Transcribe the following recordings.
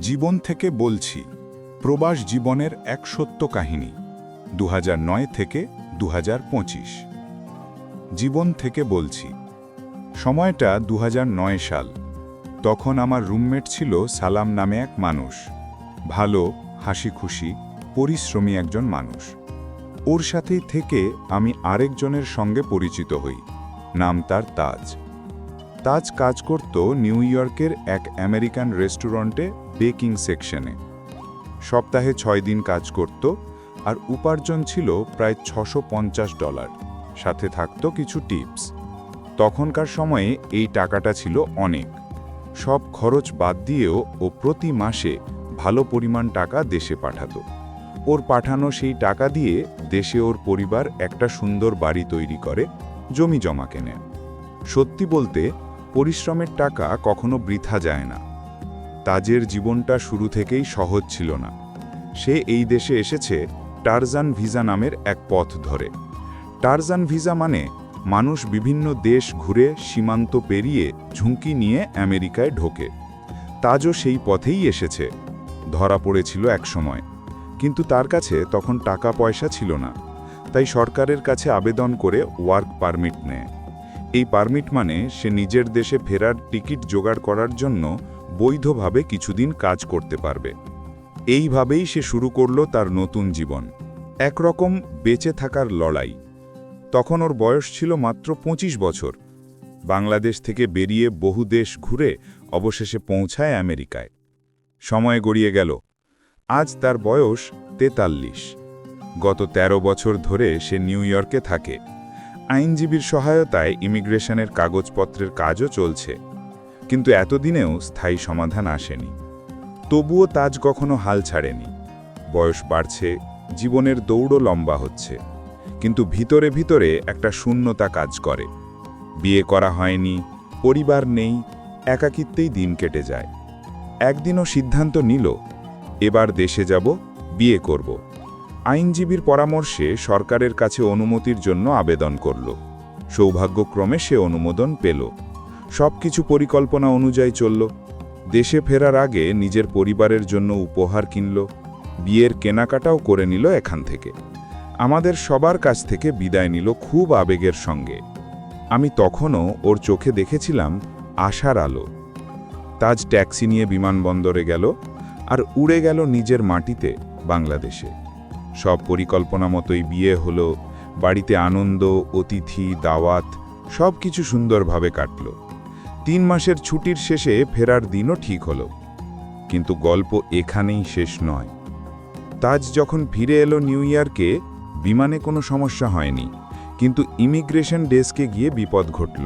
জীবন থেকে বলছি, প্রবাস জীবনের এক সত্য কাহিনী দু হাজার নয় থেকে দু হাজার পঁচিশ। জীবন থেকে বলছি, সময়টা দু হাজার নয় সাল। তখন আমার রুমমেট ছিল সালাম নামে এক মানুষ। ভালো হাসি খুশি পরিশ্রমী একজন মানুষ। ওর সাথেই থেকে আমি আরেকজনের সঙ্গে পরিচিত হই। নাম তার তাজ। তাজ কাজ করত নিউ ইয়র্কের এক আমেরিকান রেস্টুরেন্টে বেকিং সেকশনে। সপ্তাহে ছয় দিন কাজ করত আর উপার্জন ছিল প্রায় ছশো ডলার। সাথে থাকত কিছু টিপস। তখনকার সময়ে এই টাকাটা ছিল অনেক। সব খরচ বাদ দিয়েও ও প্রতি মাসে ভালো পরিমাণ টাকা দেশে পাঠাতো। ওর পাঠানো সেই টাকা দিয়ে দেশে ওর পরিবার একটা সুন্দর বাড়ি তৈরি করে, জমি জমা কেনে। সত্যি বলতে, পরিশ্রমের টাকা কখনো বৃথা যায় না। তাজের জীবনটা শুরু থেকেই সহজ ছিল না। সে এই দেশে এসেছে টারজান ভিসা নামের এক পথ ধরে। টারজান ভিসা মানে মানুষ বিভিন্ন দেশ ঘুরে সীমান্ত পেরিয়ে ঝুঁকি নিয়ে আমেরিকায় ঢোকে। তাজও সেই পথেই এসেছে। ধরা পড়েছিল একসময় কিন্তু তার কাছে তখন টাকা পয়সা ছিল না। তাই সরকারের কাছে আবেদন করে ওয়ার্ক পারমিট নেয়। এই পারমিট মানে সে নিজের দেশে ফেরার টিকিট জোগাড় করার জন্য বৈধভাবে কিছুদিন কাজ করতে পারবে। এইভাবেই সে শুরু করল তার নতুন জীবন। একরকম বেঁচে থাকার লড়াই। তখন ওর বয়স ছিল মাত্র ২৫ বছর। বাংলাদেশ থেকে বেরিয়ে বহু দেশ ঘুরে অবশেষে পৌঁছায় আমেরিকায়। সময় গড়িয়ে গেল। আজ তার বয়স তেতাল্লিশ। গত ১৩ বছর ধরে সে নিউ ইয়র্কে থাকে। আইনজীবীর সহায়তায় ইমিগ্রেশনের কাগজপত্রের কাজও চলছে। কিন্তু এতদিনেও স্থায়ী সমাধান আসেনি। তবুও তাজ কখনো হাল ছাড়েনি। বয়স বাড়ছে, জীবনের দৌড়ও লম্বা হচ্ছে। কিন্তু ভিতরে ভিতরে একটা শূন্যতা কাজ করে। বিয়ে করা হয়নি, পরিবার নেই, একাকিত্বেই দিন কেটে যায়। একদিনও সিদ্ধান্ত নিল, এবার দেশে যাব, বিয়ে করব। আইনজীবীর পরামর্শে সরকারের কাছে অনুমতির জন্য আবেদন করল। সৌভাগ্যক্রমে সে অনুমোদন পেল। সব কিছু পরিকল্পনা অনুযায়ী চলল। দেশে ফেরার আগে নিজের পরিবারের জন্য উপহার কিনল, বিয়ের কেনাকাটাও করে নিল এখান থেকে। আমাদের সবার কাছ থেকে বিদায় নিল খুব আবেগের সঙ্গে। আমি তখনও ওর চোখে দেখেছিলাম আশার আলো। তাজ ট্যাক্সি নিয়ে বিমানবন্দরে গেল আর উড়ে গেল নিজের মাটিতে বাংলাদেশে। সব পরিকল্পনা মতোই বিয়ে হলো, বাড়িতে আনন্দ, অতিথি, দাওয়াত সব কিছু সুন্দরভাবে কাটল। তিন মাসের ছুটির শেষে ফেরার দিনও ঠিক হলো। কিন্তু গল্প এখানেই শেষ নয়। তাজ যখন ফিরে এলো নিউ ইয়র্কে, বিমানে কোনো সমস্যা হয়নি, কিন্তু ইমিগ্রেশন ডেস্কে গিয়ে বিপদ ঘটল।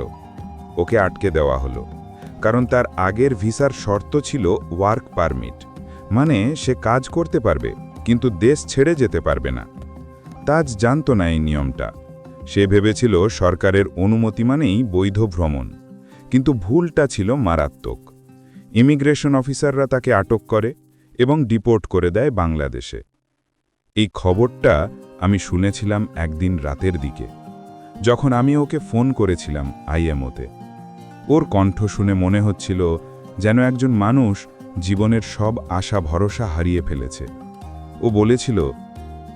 ওকে আটকে দেওয়া হলো, কারণ তার আগের ভিসার শর্ত ছিল ওয়ার্ক পারমিট। মানে সে কাজ করতে পারবে, কিন্তু দেশ ছেড়ে যেতে পারবে না। তাজ জানত না এই নিয়মটা। সে ভেবেছিল সরকারের অনুমতি মানেই বৈধ ভ্রমণ। কিন্তু ভুলটা ছিল মারাত্মক। ইমিগ্রেশন অফিসাররা তাকে আটক করে এবং ডিপোর্ট করে দেয় বাংলাদেশে। এই খবরটা আমি শুনেছিলাম একদিন রাতের দিকে, যখন আমি ওকে ফোন করেছিলাম আইএমওতে। ওর কণ্ঠ শুনে মনে হচ্ছিল যেন একজন মানুষ জীবনের সব আশা ভরসা হারিয়ে ফেলেছে। ও বলেছিল,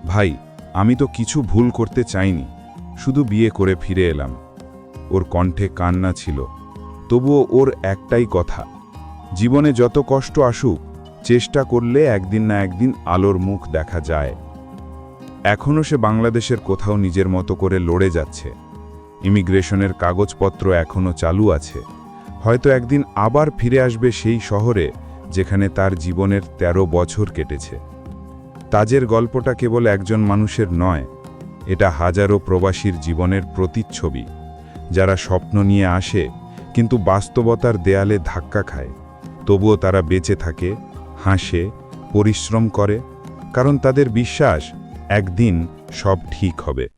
ভাই, আমি তো কিছু ভুল করতে চাইনি, শুধু বিয়ে করে ফিরে এলাম। ওর কণ্ঠে কান্না ছিল। তবুও ওর একটাই কথা, জীবনে যত কষ্ট আসুক, চেষ্টা করলে একদিন না একদিন আলোর মুখ দেখা যায়। এখনও সে বাংলাদেশের কোথাও নিজের মতো করে লড়ে যাচ্ছে। ইমিগ্রেশনের কাগজপত্র এখনও চালু আছে। হয়তো একদিন আবার ফিরে আসবে সেই শহরে যেখানে তার জীবনের ১৩ বছর কেটেছে। তাজের গল্পটা কেবল একজন মানুষের নয়, এটা হাজারো প্রবাসীর জীবনের প্রতিচ্ছবি, যারা স্বপ্ন নিয়ে আসে কিন্তু বাস্তবতার দেয়ালে ধাক্কা খায়। তবুও তারা বেঁচে থাকে, হাসে, পরিশ্রম করে, কারণ তাদের বিশ্বাস, একদিন সব ঠিক হবে।